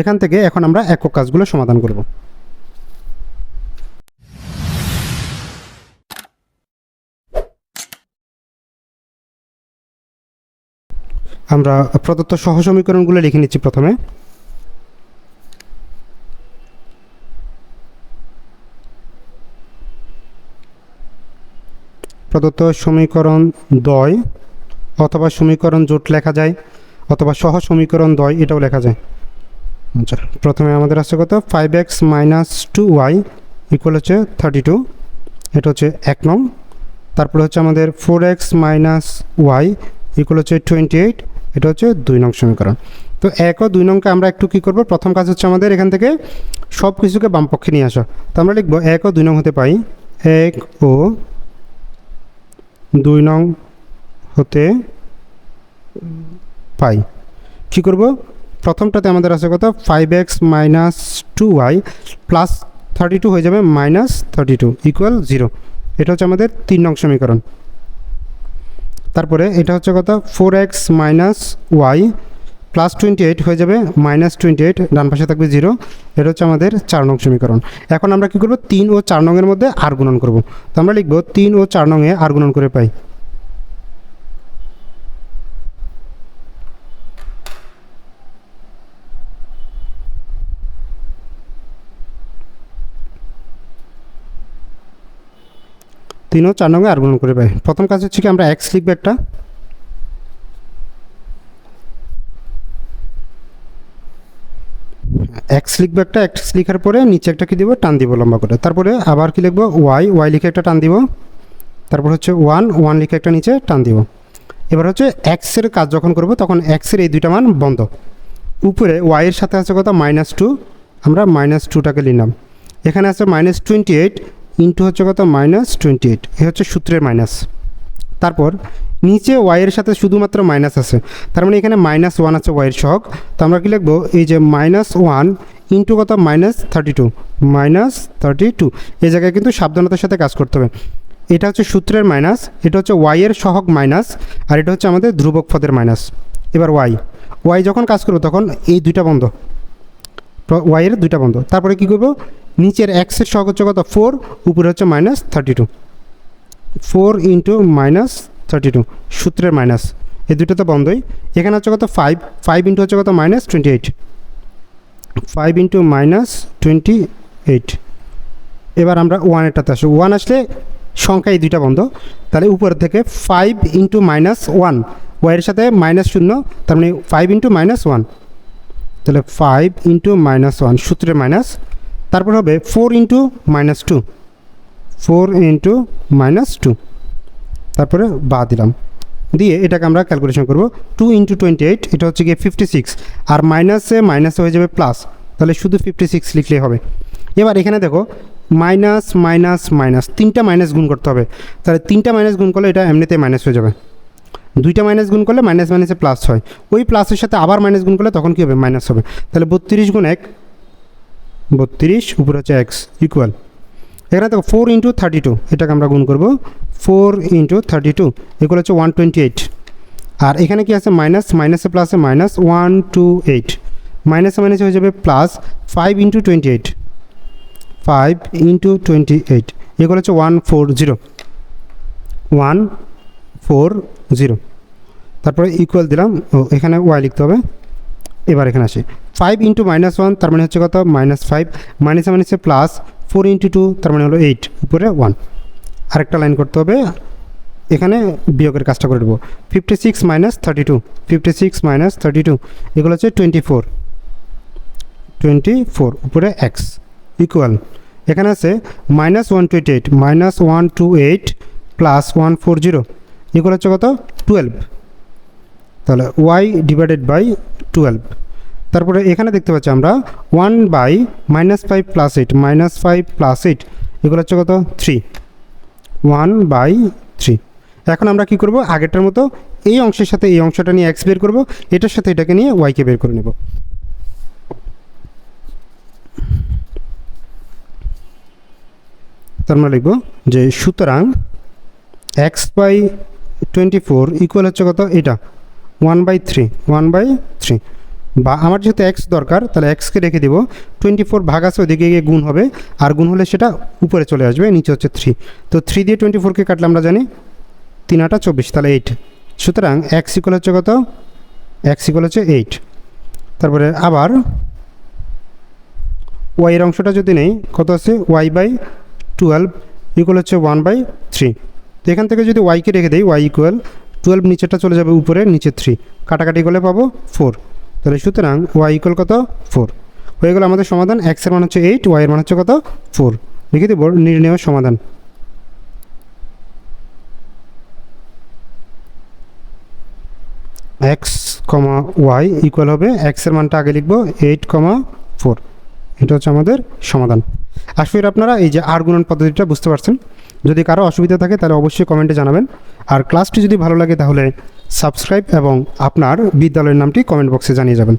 এখান থেকে এখন আমরা একক কাজগুলো সমাধান করব। আমরা প্রদত্ত সহ সমীকরণগুলো লিখে নিচ্ছি প্রথমে। প্রদত্ত সমীকরণ দয় অথবা সমীকরণ জোট লেখা যায়, অথবা সহ সমীকরণ দয় এটাও লেখা যায়। আচ্ছা প্রথমে আমাদের আছে কত? Five x minus two y equal হচ্ছে থার্টি টু এটা হচ্ছে এক নং। তারপরে হচ্ছে আমাদের four x minus y equal হচ্ছে টোয়েন্টি এইট এটা হচ্ছে দুই নং সমীকরণ। তো এক ও দুই নংকে আমরা একটু কী করব? প্রথম কাজ হচ্ছে আমাদের এখান থেকে সব কিছুকে বাম পক্ষে নিয়ে আসা। তো আমরা লিখব এক ও দুই নং হতে পাই। এক ও দুই নং হতে পাই। কী করব? প্রথমটাতে আমাদের আছে কত? Five x minus two y plus thirty two হয়ে যাবে minus thirty two equal zero এটা হচ্ছে আমাদের তিন নং সমীকরণ। তারপরে এটা হচ্ছে কত? Four x minus y plus twenty eight হয়ে যাবে মাইনাস টোয়েন্টি এইট ডান পাশে থাকবে জিরো এটা হচ্ছে আমাদের চার নং সমীকরণ। এখন আমরা কী করব? তিন ও চার নংয়ের মধ্যে আর গুণন করব। তো আমরা লিখব তিন ও চার নংয়ে আর গুণন করে পাই। তিন ও চার নঙ্গে আর গুণন করে পাই প্রথম কাজ হচ্ছে কি, আমরা এক্স লিখব একটা। এক্স লিখব একটা এক্স লিখার পরে নিচে একটা কি দিব? টান দিব লম্বা করে। তারপরে আবার কি লিখব? ওয়াই ওয়াই লিখে একটা টান দিব। তারপর হচ্ছে ওয়ান ওয়ান লিখে একটা নিচে টান দিব। এবার হচ্ছে এক্সের কাজ যখন করব, তখন এক্সের এই দুইটা মান বন্ধ। উপরে ওয়াইয়ের সাথে আছে কথা মাইনাস টু আমরা মাইনাস টুটাকে নিলাম এখানে আছে মাইনাস টোয়েন্টি এইট ইন্টু হচ্ছে কত? Minus twenty eight. এ হচ্ছে সূত্রের মাইনাস। তারপর নিচে ওয়াইয়ের সাথে শুধুমাত্র মাইনাস আছে। তার মানে এখানে মাইনাস ওয়ান আছে ওয়াইয়ের সহগ। তো আমরা কি লিখব? এই যে মাইনাস ওয়ান ইন্টু কত? Minus thirty two. Minus thirty two. এই জায়গায় কিন্তু সাবধানতার সাথে কাজ করতে হবে। এটা হচ্ছে সূত্রের মাইনাস, এটা হচ্ছে ওয়াইয়ের সহগ মাইনাস, আর এটা হচ্ছে আমাদের ধ্রুবক পদের মাইনাস। এবার ওয়াই ওয়াই যখন কাজ করব তখন এই দুইটা বন্ধ। ওয়াইয়ের দুইটা বন্ধ। তারপরে কী করব? নিচের এক্সের সহগ হচ্ছে কত ফোর উপরে হচ্ছে minus thirty two four into minus thirty two সূত্রের মাইনাস এই দুটো তো বন্ধই। এখানে হচ্ছে কত? ফাইভ ফাইভ ইন্টু হচ্ছে কত? Minus twenty eight five into minus twenty eight এবার আমরা ওয়ানেরটাতে আসি। ওয়ান আসলে সংখ্যা এই দুইটা বন্ধ। তাহলে উপর থেকে ফাইভ ইন্টু মাইনাস ওয়ান ওয়াইয়ের সাথে মাইনাস শূন্য, তার মানে ফাইভ ইন্টু মাইনাস ওয়ান তাহলে ফাইভ ইন্টু মাইনাস ওয়ান সূত্রের মাইনাস তারপর হবে four into minus two. Four into minus two. তারপরে বা দিলাম। দিয়ে এটাকে আমরা ক্যালকুলেশন করব। টু ইন্টু টোয়েন্টি এইট, এটা হচ্ছে গিয়ে ফিফটি সিক্স। আর মাইনাসে মাইনাসে হয়ে যাবে প্লাস। তাহলে শুধু ফিফটি সিক্স লিখলেই হবে। এবার এখানে দেখো, মাইনাস মাইনাস মাইনাস। তিনটা মাইনাস গুণ করতে হবে। তাহলে তিনটা মাইনাস গুণ করলে এটা এমনিতে মাইনাস হয়ে যাবে। দুইটা মাইনাস গুণ করলে মাইনাস মাইনাসে প্লাস হয়। ওই প্লাসের সাথে আবার মাইনাস গুণ করলে তখন কী হবে? মাইনাস হবে। তাহলে বত্রিশ গুণ এক বত্রিশ, উপরে হচ্ছে এক্স ইকুয়াল এখানে দেখো ফোর ইন্টু থার্টি টু এটাকে আমরা গুণ করব। ফোর ইন্টু থার্টি টু এগুলো হচ্ছে ওয়ান টোয়েন্টি এইট আর এখানে কি আছে? মাইনাস মাইনাসে প্লাসে মাইনাস ওয়ান টু এইট মাইনাসে মাইনাসে হয়ে যাবে plus five into twenty eight five into twenty eight এগুলো হচ্ছে one four zero one four zero তারপরে ইকুয়াল দিলাম। ও, এখানে ওয়াই লিখতে হবে। এবার এখানে আসি। ফাইভ ইন্টু মাইনাস ওয়ান তার মানে হচ্ছে কত? মাইনাস ফাইভ মাইনাসে মাইনাসে প্লাস ফোর ইন্টু টু তার মানে হলো এইট উপরে ওয়ান আরেকটা লাইন করতে হবে। এখানে বিয়োগের কাজটা করে দেবো fifty six minus thirty two fifty six minus thirty two এগুলো হচ্ছে টোয়েন্টি ফোর টোয়েন্টি ফোর উপরে এক্স ইকুয়াল এখানে আছে minus one twenty eight minus one two eight plus one four zero এগুলো হচ্ছে কত? টুয়েলভ তাহলে ওয়াই ডিভাইডেড বাই টুয়েলভ তারপরে এখানে দেখতে পাচ্ছি আমরা one by minus five plus eight minus five plus eight এগুলো হচ্ছে কত? থ্রি ওয়ান বাই থ্রি এখন আমরা কি করব? আগেরটার মতো এই অংশের সাথে এই অংশটা নিয়ে এক্স বের করব, এটার সাথে এটাকে নিয়ে ওয়াইকে বের করে নেব। তার মানে লিখব যে সুতরাং x by twenty four equal হচ্ছে কত? এটা। One by three, one by three. বা আমার যেহেতু এক্স দরকার, তাহলে এক্সকে রেখে দেবো। টোয়েন্টি ফোর ভাগ আছে ওদিকে গিয়ে গুণ হবে। আর গুণ হলে সেটা উপরে চলে আসবে, নিচে হচ্ছে থ্রি। তো থ্রি দিয়ে টোয়েন্টি ফোরকে কাটলে আমরা জানি তিন আটা চব্বিশ, তাহলে এইট। সুতরাং এক্স ইকুয়াল হচ্ছে কত? এক্স ইকুয়াল হচ্ছে এইট। তারপরে আবার ওয়াইয়ের অংশটা যদি নেই, কত আছে? ওয়াই বাই টুয়েলভ ইকুয়াল হচ্ছে ওয়ান বাই থ্রি। তো এখান থেকে যদি ওয়াইকে রেখে দিই, ওয়াই ইকুয়াল টুয়েলভ নিচেরটা চলে যাবে উপরে, নিচে থ্রি কাটাকাটি করলে পাবো ফোর তাহলে সুতরাং ওয়াই ইকুয়াল কত? ফোর হয়ে গেল আমাদের সমাধান। এক্সের মান হচ্ছে এইট ওয়াইয়ের মান হচ্ছে কত? ফোর লিখে দেব নির্ণয় সমাধান। এক্স কমা ওয়াই ইকুয়াল হবে এক্সের মানটা আগে লিখব এইট কমা ফোর এটা হচ্ছে আমাদের সমাধান। করি আপনারা এই যে আর গুণন পদ্ধতিটা বুঝতে পারছেন? যদি কারও অসুবিধা থাকে, তাহলে অবশ্যই কমেন্টে জানাবেন। আর ক্লাসটি যদি ভালো লাগে, তাহলে সাবস্ক্রাইব এবং আপনার বিদ্যালয়ের নামটি কমেন্ট বক্সে জানিয়ে যাবেন।